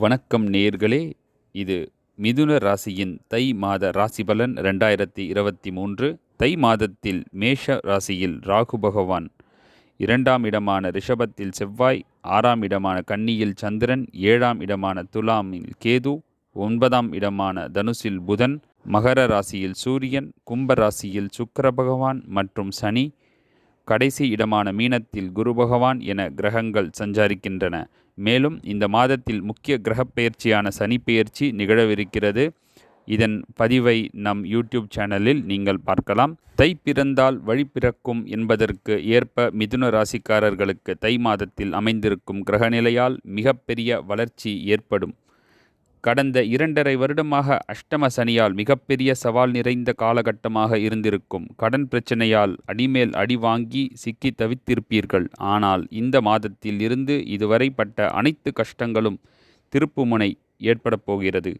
வணக்கம் நேர்களே இது மிதுன ராசியின் தை மாத ராசிபலன் ரெண்டாயிரத்தி இருபத்தி மூன்று. தை மாதத்தில் மேஷ ராசியில் ராகு பகவான் இரண்டாம் இடமான ரிஷபத்தில் செவ்வாய் ஆறாம் இடமான கன்னியில் சந்திரன் ஏழாம் இடமான துலாமில் கேது ஒன்பதாம் இடமான தனுசில் புதன் மகர ராசியில் சூரியன் கும்ப ராசியில் சுக்கர பகவான் மற்றும் சனி கடைசி இடமான மீனத்தில் குரு பகவான் என கிரகங்கள் சஞ்சாரிக்கின்றன. மேலும் இந்த மாதத்தில் முக்கிய கிரகப்பெயர்ச்சியான சனி பெயர்ச்சி நிகழவிருக்கிறது. இதன் பதிவை நம் யூடியூப் சேனலில் நீங்கள் பார்க்கலாம். தை பிறந்தால் வழி பிறக்கும் என்பதற்கு ஏற்ப மிதுன ராசிக்காரர்களுக்கு தை மாதத்தில் அமைந்திருக்கும் கிரகநிலையால் மிகப்பெரிய வளர்ச்சி ஏற்படும். கடந்த இரண்டரை வருடமாக அஷ்டம சனியால் மிகப்பெரிய சவால் நிறைந்த காலகட்டமாக இருந்திருக்கும். கடன் பிரச்சனையால் அடிமேல் அடி வாங்கி சிக்கி தவித்திருப்பீர்கள். ஆனால் இந்த மாதத்தில் இருந்து இதுவரை பட்ட அனைத்து கஷ்டங்களும் திருப்புமுனை ஏற்படப் போகிறது.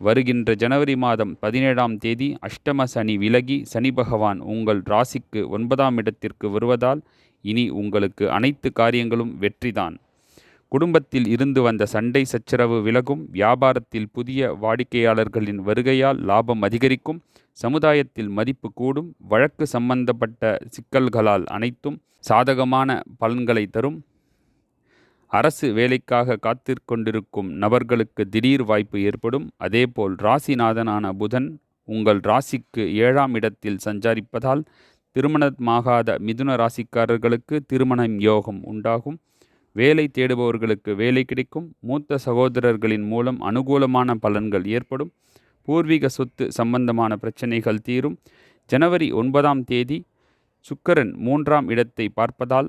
வருகின்ற ஜனவரி மாதம் பதினேழாம் தேதி அஷ்டம சனி விலகி சனி பகவான் உங்கள் ராசிக்கு ஒன்பதாம் இடத்திற்கு வருவதால் இனி உங்களுக்கு அனைத்து காரியங்களும் வெற்றிதான். குடும்பத்தில் இருந்து வந்த சண்டை சச்சரவு விலகும் வியாபாரத்தில் புதிய வாடிக்கையாளர்களின் வருகையால் லாபம் அதிகரிக்கும் சமுதாயத்தில் மதிப்பு கூடும் வழக்கு சம்பந்தப்பட்ட சிக்கல்களால் அனைத்தும் சாதகமான பலன்களை தரும். அரசு வேலைக்காக காத்திருக்கொண்டிருக்கும் நபர்களுக்கு திடீர் வாய்ப்பு ஏற்படும். அதேபோல் ராசிநாதனான புதன் உங்கள் ராசிக்கு ஏழாம் இடத்தில் சஞ்சாரிப்பதால் திருமணமாகாத மிதுன ராசிக்காரர்களுக்கு திருமணம் யோகம் உண்டாகும். வேலை தேடுபவர்களுக்கு வேலை கிடைக்கும். மூத்த சகோதரர்களின் மூலம் அனுகூலமான பலன்கள் ஏற்படும். பூர்வீக சொத்து சம்பந்தமான பிரச்சனைகள் தீரும். ஜனவரி ஒன்பதாம் தேதி சுக்கரன் மூன்றாம் இடத்தை பார்ப்பதால்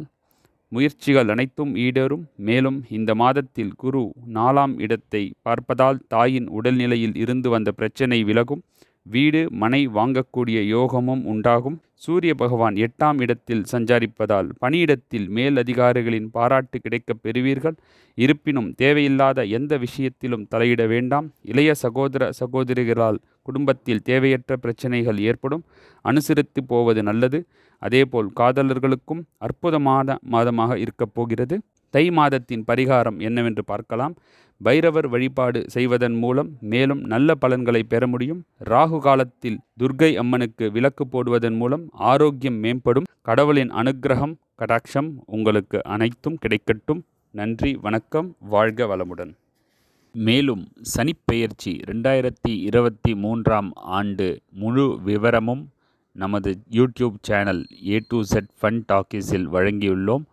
முயற்சிகள் அனைத்தும் ஈடேறும். மேலும் இந்த மாதத்தில் குரு நாலாம் இடத்தை பார்ப்பதால் தாயின் உடல்நிலையில் இருந்து வந்த பிரச்சனை விலகும். வீடு மனை வாங்கக்கூடிய யோகமும் உண்டாகும். சூரிய பகவான் எட்டாம் இடத்தில் சஞ்சாரிப்பதால் பணியிடத்தில் மேல் அதிகாரிகளின் பாராட்டு கிடைக்கப் பெறுவீர்கள். இருப்பினும் தேவையில்லாத எந்த விஷயத்திலும் தலையிட வேண்டாம். இளைய சகோதர சகோதரிகளால் குடும்பத்தில் தேவையற்ற பிரச்சனைகள் ஏற்படும். அனுசரித்து போவது நல்லது. அதேபோல் காதலர்களுக்கும் அற்புதமான மாதமாக இருக்கப் போகிறது. தை மாதத்தின் பரிகாரம் என்னவென்று பார்க்கலாம். பைரவர் வழிபாடு செய்வதன் மூலம் மேலும் நல்ல பலன்களை பெற முடியும். ராகு காலத்தில் துர்கை அம்மனுக்கு விளக்கு போடுவதன் மூலம் ஆரோக்கியம் மேம்படும். கடவுளின் அனுகிரகம் கடாட்சம் உங்களுக்கு அனைத்தும் கிடைக்கட்டும். நன்றி வணக்கம் வாழ்க வளமுடன். மேலும் சனிப்பெயர்ச்சி ரெண்டாயிரத்தி இருபத்தி மூன்றாம் ஆண்டு முழு விவரமும் நமது YouTube channel A to Z fun டாக்கீஸில் வழங்கியுள்ளோம்.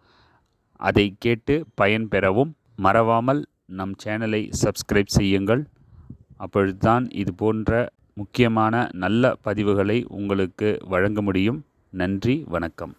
அதை கேட்டு பயன்பெறவும் மறவாமல் நம் சேனலை சப்ஸ்கிரைப் செய்யுங்கள். அப்பொழுதுதான் இது போன்ற முக்கியமான நல்ல பதிவுகளை உங்களுக்கு வழங்க முடியும். நன்றி வணக்கம்.